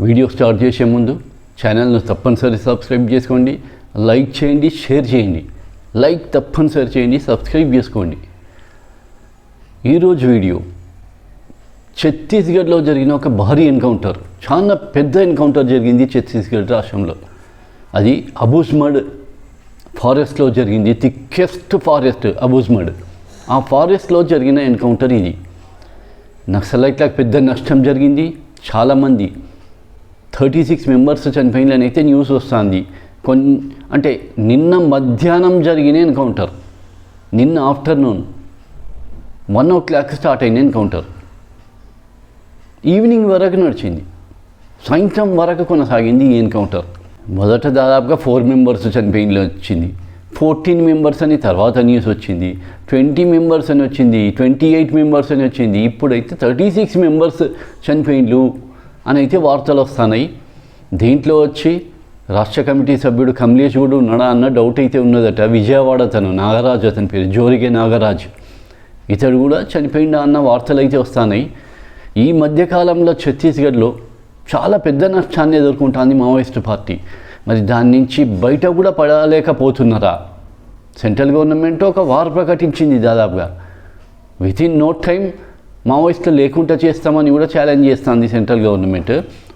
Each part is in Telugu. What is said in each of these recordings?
వీడియో స్టార్ట్ చేసే ముందు ఛానల్ను తప్పనిసరి సబ్స్క్రైబ్ చేసుకోండి లైక్ చేయండి షేర్ చేయండి. లైక్ తప్పనిసరి చేయండి సబ్స్క్రైబ్ చేసుకోండి. ఈరోజు వీడియో ఛత్తీస్గఢ్లో జరిగిన ఒక భారీ ఎన్కౌంటర్ చాలా పెద్ద ఎన్కౌంటర్ జరిగింది ఛత్తీస్గఢ్ రాష్ట్రంలో. అది అబూజ్మడ్ ఫారెస్ట్లో జరిగింది థిక్కెస్ట్ ఫారెస్ట్ అబూజ్మడ్. ఆ ఫారెస్ట్లో జరిగిన ఎన్కౌంటర్ ఇది. నక్సలైట్లకు పెద్ద నష్టం జరిగింది చాలామంది థర్టీ సిక్స్ మెంబర్స్ చనిపోయిందని అయితే న్యూస్ వస్తుంది. కొన్ అంటే నిన్న మధ్యాహ్నం జరిగిన ఎన్కౌంటర్ నిన్న afternoon one o'clock start అయిన ఎన్కౌంటర్ ఈవినింగ్ వరకు నడిచింది. సాయంత్రం వరకు కొనసాగింది ఈ ఎన్కౌంటర్ మొదట దాదాపుగా ఫోర్ మెంబర్స్ చనిపోయిన వచ్చింది. ఫోర్టీన్ మెంబర్స్ అని తర్వాత న్యూస్ వచ్చింది. ట్వంటీ మెంబర్స్ అని వచ్చింది. ట్వంటీ ఎయిట్ మెంబర్స్ అని వచ్చింది. ఇప్పుడైతే థర్టీ సిక్స్ మెంబర్స్ చనిపోయిండ్లు అని అయితే వార్తలు వస్తున్నాయి దీంట్లో వచ్చి రాష్ట్ర కమిటీ సభ్యుడు కమలేష్ కూడా ఉన్నాడా అన్న డౌట్ అయితే ఉన్నదట. విజయవాడ తను నాగరాజు అతని పేరు జోరిగే నాగరాజు. ఇతడు కూడా చనిపోయిందా అన్న వార్తలు అయితే వస్తున్నాయి ఈ మధ్యకాలంలో ఛత్తీస్గఢ్లో చాలా పెద్ద నష్టాన్ని ఎదుర్కొంటుంది మావోయిస్ట్ పార్టీ. మరి దాని నుంచి బయట కూడా పడలేకపోతున్నారా? సెంట్రల్ గవర్నమెంట్ ఒక వార్ ప్రకటించింది దాదాపుగా. విత్ ఇన్ నో టైం మావోయిస్టులు లేకుండా చేస్తామని కూడా ఛాలెంజ్ చేస్తుంది central government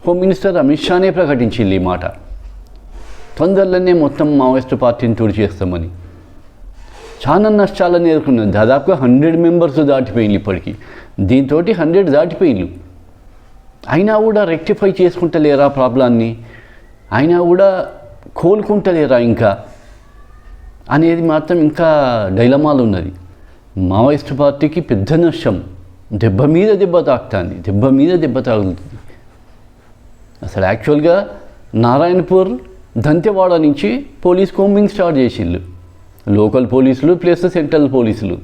home minister Amit షానే ప్రకటించింది ఈ మాట. తొందరలోనే మొత్తం మావోయిస్ట్ పార్టీని తోడు చేస్తామని. చాలా నష్టాలను ఎదుర్కొన్నారు దాదాపుగా హండ్రెడ్ మెంబర్స్ దాటిపోయింది ఇప్పటికీ. దీంతో హండ్రెడ్ దాటిపోయింది అయినా కూడా రెక్టిఫై చేసుకుంటలేరా ప్రాబ్లాన్ని? అయినా కూడా కోలుకుంటలేరా ఇంకా? అనేది మాత్రం ఇంకా డైలమాలు ఉన్నది. మావోయిస్ట్ పార్టీకి పెద్ద నష్టం. దెబ్బ మీద దెబ్బ తాకుతుంది దెబ్బ మీద దెబ్బ తాగుతుంది. అసలు యాక్చువల్గా నారాయణపూర్ దంతెవాడ నుంచి పోలీస్ కోంబింగ్ స్టార్ట్ చేసిండ్రు లోకల్ పోలీసులు ప్లస్ సెంట్రల్ పోలీసులు.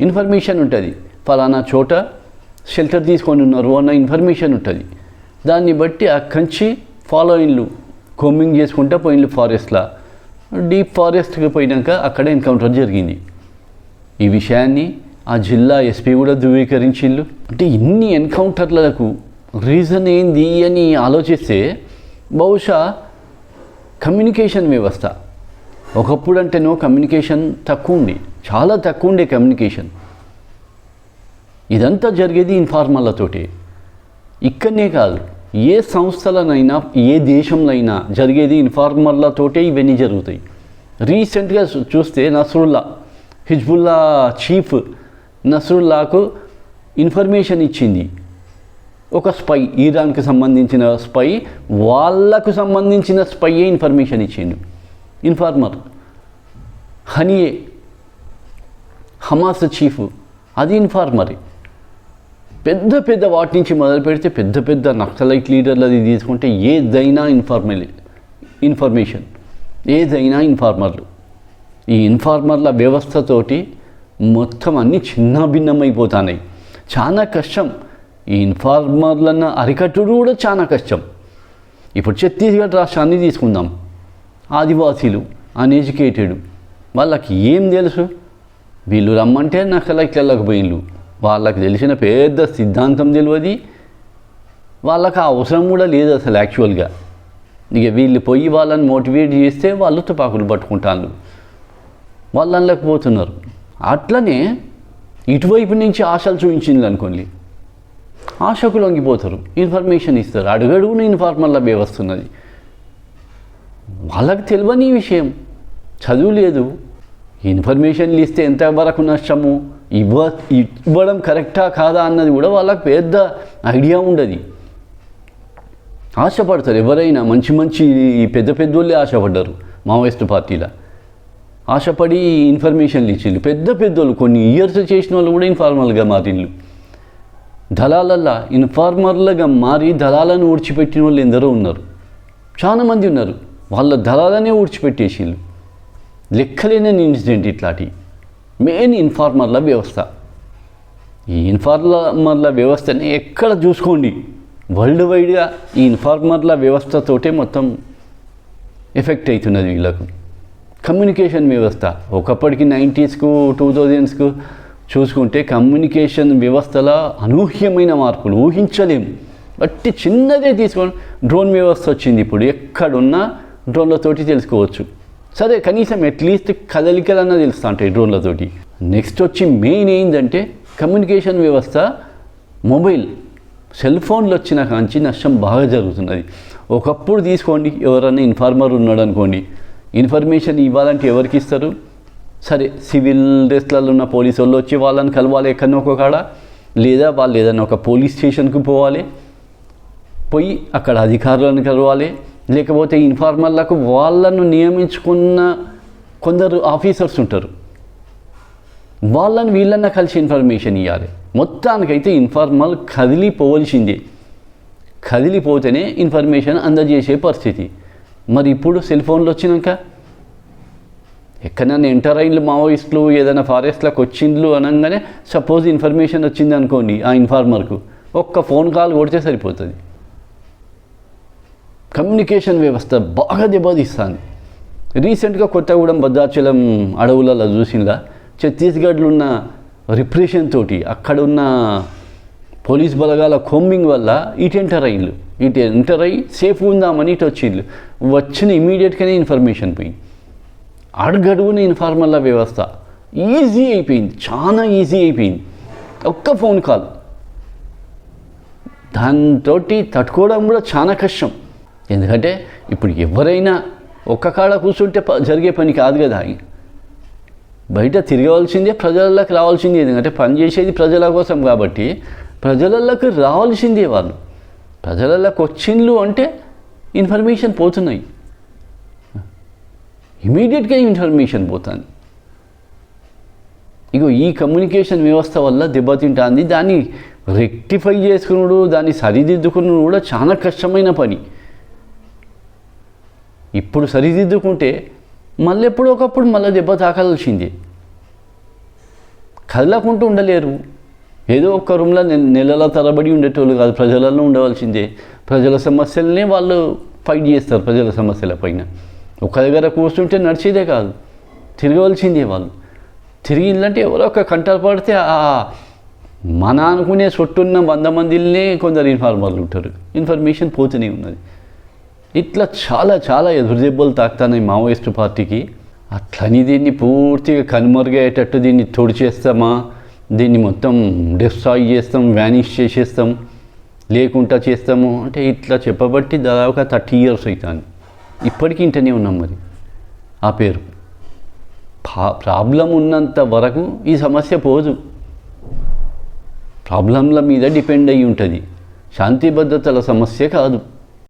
ఇన్ఫర్మేషన్ ఉంటుంది. ఫలానా చోట షెల్టర్ తీసుకొని ఉన్నారు అన్న ఇన్ఫర్మేషన్ ఉంటుంది. దాన్ని బట్టి అక్కడి నుంచి ఫాలో అయిన్లు కోంబింగ్ చేసుకుంటా పోయిన్లు ఫారెస్ట్లా. డీప్ ఫారెస్ట్కి పోయినాక అక్కడ ఎన్కౌంటర్ జరిగింది. ఈ విషయాన్ని ఆ జిల్లా ఎస్పీ కూడా ధృవీకరించిండ్రు అంటే ఇన్ని ఎన్కౌంటర్లకు రీజన్ ఏంది అని ఆలోచిస్తే బహుశా కమ్యూనికేషన్ వ్యవస్థ. ఒకప్పుడు అంటేనో కమ్యూనికేషన్ తక్కువ ఉండి చాలా తక్కువ ఉండే కమ్యూనికేషన్. ఇదంతా జరిగేది ఇన్ఫార్మర్లతోటి ఇక్కడనే కాదు ఏ సంస్థలనైనా ఏ దేశంలో అయినా జరిగేది ఇన్ఫార్మర్లతోటే ఇవన్నీ జరుగుతాయి. రీసెంట్గా చూస్తే నసరుల్లా హిజ్బుల్లా చీఫ్ నస్రుల్లాకు ఇన్ఫర్మేషన్ ఇచ్చింది. ఒక స్పై ఇరాన్కి సంబంధించిన స్పై వాళ్ళకు సంబంధించిన స్పైయే ఇన్ఫర్మేషన్ ఇచ్చిండు. ఇన్ఫార్మర్. హనియే. Hamas chief. అది ఇన్ఫార్మరే. పెద్ద పెద్ద వాటి నుంచి మొదలు పెడితే పెద్ద పెద్ద నక్సలైట్ లీడర్లు అది తీసుకుంటే ఏదైనా ఇన్ఫార్మల్ ఇన్ఫర్మేషన్. ఏదైనా ఇన్ఫార్మర్లు. ఈ ఇన్ఫార్మర్ల వ్యవస్థతోటి మొత్తం అన్నీ చిన్న భిన్నమైపోతున్నాయి. చాలా కష్టం. ఈ ఇన్ఫార్మర్లన్న అరికట్టుడు కూడా చాలా కష్టం. ఇప్పుడు ఛత్తీస్గఢ్ రాష్ట్రాన్ని తీసుకుందాం. ఆదివాసీలు అన్ఎడ్యుకేటెడ్ వాళ్ళకి ఏం తెలుసు? వీళ్ళు రమ్మంటే నక్సలైట్లకు వెళ్ళకపోయిండు వాళ్ళకి తెలిసిన పెద్ద సిద్ధాంతం తెలియదు వాళ్ళకి అవసరం కూడా లేదు అసలు యాక్చువల్గా. ఇక వీళ్ళు పోయి వాళ్ళని మోటివేట్ చేస్తే వాళ్ళు తుపాకులు పట్టుకుంటాను వాళ్ళు పోతున్నారు అట్లనే ఇటువైపు నుంచి ఆశలు చూపించింది అనుకోండి. ఆశకు లొంగిపోతారు ఇన్ఫర్మేషన్ ఇస్తారు. అడుగడుగున ఇన్ఫార్మర్ల వ్యవస్థ వస్తున్నది. వాళ్ళకి తెలియని విషయం. చదువు లేదు. ఇన్ఫర్మేషన్లు ఇస్తే ఎంతవరకు నష్టము? ఇవ్వ ఇవ్వడం కరెక్టా కాదా అన్నది కూడా వాళ్ళకి పెద్ద ఐడియా ఉండదు. ఆశపడతారు. ఎవరైనా మంచి మంచి పెద్ద పెద్దోళ్ళే ఆశపడ్డారు. మావోయిస్ట్ పార్టీలో. ఆశపడి ఇన్ఫర్మేషన్లు ఇచ్చిండ్రు. పెద్ద పెద్దోళ్ళు కొన్ని ఇయర్స్ చేసిన వాళ్ళు కూడా ఇన్ఫార్మల్గా మారిండ్రు. దళాలల్లా ఇన్ఫార్మర్లుగా మారి దళాలను ఊడ్చిపెట్టిన వాళ్ళు ఎందరో ఉన్నారు. చాలా మంది ఉన్నారు. వాళ్ళ దళాలనే ఊడ్చిపెట్టేసిళ్ళు లెక్కలేని ఇన్సిడెంట్ ఇట్లాంటి. మెయిన్ ఇన్ఫార్మర్ల వ్యవస్థ. ఈ ఇన్ఫార్మర్ల వ్యవస్థని ఎక్కడ చూసుకోండి? వరల్డ్ వైడ్గా ఈ ఇన్ఫార్మర్ల వ్యవస్థతోటే మొత్తం ఎఫెక్ట్ అవుతున్నది వీళ్ళకు. కమ్యూనికేషన్ వ్యవస్థ. ఒకప్పటికి నైంటీస్కు టూ థౌజండ్స్కు చూసుకుంటే కమ్యూనికేషన్ వ్యవస్థలో అనూహ్యమైన మార్పులు ఊహించలేము. బట్టి చిన్నదే తీసుకోండి. డ్రోన్ వ్యవస్థ వచ్చింది ఇప్పుడు ఎక్కడున్నా డ్రోన్లతోటి తెలుసుకోవచ్చు. సరే కనీసం అట్లీస్ట్ కదలికలన్నా తెలుస్తూ ఉంటాయి డ్రోన్లతోటి. నెక్స్ట్ వచ్చి మెయిన్ ఏంటంటే కమ్యూనికేషన్ వ్యవస్థ మొబైల్ సెల్ ఫోన్లు వచ్చిన కాంచి నష్టం బాగా జరుగుతున్నది. ఒకప్పుడు తీసుకోండి ఎవరైనా ఇన్ఫార్మర్ ఉన్నాడు అనుకోండి ఇన్ఫర్మేషన్ ఇవ్వాలంటే ఎవరికి ఇస్తారు? సరే సివిల్ డ్రెస్లలో ఉన్న పోలీసు వాళ్ళు వచ్చి వాళ్ళని కలవాలి ఎక్కడో ఒక కాడ లేదా వాళ్ళు ఏదైనా ఒక పోలీస్ స్టేషన్కి పోవాలి పోయి అక్కడ అధికారులను కలవాలి లేకపోతే ఇన్ఫార్మర్లకు వాళ్ళను నియమించుకున్న కొందరు ఆఫీసర్స్ ఉంటారు. వాళ్ళని వీళ్ళన్న కలిసి ఇన్ఫర్మేషన్ ఇవ్వాలి మొత్తానికైతే ఇన్ఫార్మల్ కదిలిపోవలసిందే. కదిలిపోతేనే ఇన్ఫర్మేషన్ అందజేసే పరిస్థితి. మరి ఇప్పుడు సెల్ ఫోన్లు వచ్చినాక? ఎక్కడైనా ఎంటర్ అయిన్లు మావోయిస్టులు ఏదైనా ఫారెస్ట్లకు వచ్చిండ్లు అనగానే సపోజ్ ఇన్ఫర్మేషన్ వచ్చింది అనుకోండి ఆ ఇన్ఫార్మర్కు ఒక్క ఫోన్ కాల్ కొడితే సరిపోతుంది. కమ్యూనికేషన్ వ్యవస్థ బాగా దెబ్బతీస్తుంది. రీసెంట్గా కొత్తగూడెం భద్రాచలం అడవులలో చూసిందా ఛత్తీస్గఢ్లో ఉన్న రిప్రెషన్ తోటి అక్కడ ఉన్న పోలీస్ బలగాల కోంబింగ్ వల్ల ఇటు ఎంటర్ అయ్యిండ్లు. ఇటు ఎంటర్ అయ్యి సేఫ్ ఉందామని ఇటు వచ్చిండ్లు. వచ్చిన ఇమీడియట్గానే ఇన్ఫర్మేషన్ పోయింది. అడగడుగున ఇన్ఫార్మర్ల వ్యవస్థ ఈజీ అయిపోయింది. చాలా ఈజీ అయిపోయింది. ఒక్క ఫోన్ కాల్. దాంతో తట్టుకోవడం కూడా చాలా కష్టం. ఎందుకంటే ఇప్పుడు ఎవరైనా ఒక్క కాడ కూర్చుంటే ప- జరిగే పని కాదు కదా. బయట తిరగవలసిందే ప్రజలకు రావాల్సిందే. ఎందుకంటే పని చేసేది ప్రజల కోసం కాబట్టి ప్రజలలోకి రావాల్సిందే వాళ్ళు. ప్రజలలోకి వచ్చిండ్లు అంటే ఇన్ఫర్మేషన్ పోతున్నాయి. ఇమీడియట్గా ఇన్ఫర్మేషన్ పోతుంది. ఇగో ఈ కమ్యూనికేషన్ వ్యవస్థ వల్ల దెబ్బతింటుంది. దాన్ని రెక్టిఫై చేసుకున్నాడు దాన్ని సరిదిద్దుకున్నాడు కూడా చాలా కష్టమైన పని. ఇప్పుడు సరిదిద్దుకుంటే మళ్ళీ ఎప్పుడో ఒకప్పుడు మళ్ళీ దెబ్బ తాకాల్సిందే. కదలకుంటూ ఉండలేరు. ఏదో ఒక్క రూమ్లో నెలల తరబడి ఉండేటోళ్ళు కాదు ప్రజలలో ఉండవలసిందే. ప్రజల సమస్యలనే వాళ్ళు ఫైట్ చేస్తారు ప్రజల సమస్యల పైన. ఒక దగ్గర కూర్చుంటే నడిచేదే కాదు తిరగవలసిందే వాళ్ళు. తిరిగిందంటే ఎవరో ఒక కంటలు పడితే ఆ మన అనుకునే చుట్టున్న వంద మందిలనే కొందరు ఇన్ఫార్మర్లు ఉంటారు. ఇన్ఫర్మేషన్ పోతూనే ఉన్నది. ఇట్లా చాలా చాలా ఎదురుదెబ్బలు తాకుతున్నాయి మావోయిస్టు పార్టీకి. అట్లని దీన్ని పూర్తిగా కనుమరుగయ్యేటట్టు దీన్ని తొడిచేస్తామా? చేస్తామా దీన్ని మొత్తం డిస్ట్రాయ్ చేస్తాం వ్యానిష్ చేసేస్తాం లేకుండా చేస్తాము. అంటే ఇట్లా చెప్పబట్టి దాదాపుగా థర్టీ ఇయర్స్ అవుతాను ఇప్పటికీ ఇంటనే ఉన్నాం మరి. ఆ పేరు. ప్రాబ్లం ఉన్నంత వరకు ఈ సమస్య పోదు. ప్రాబ్లంల మీద డిపెండ్ అయి ఉంటుంది. శాంతి భద్రతల సమస్య కాదు.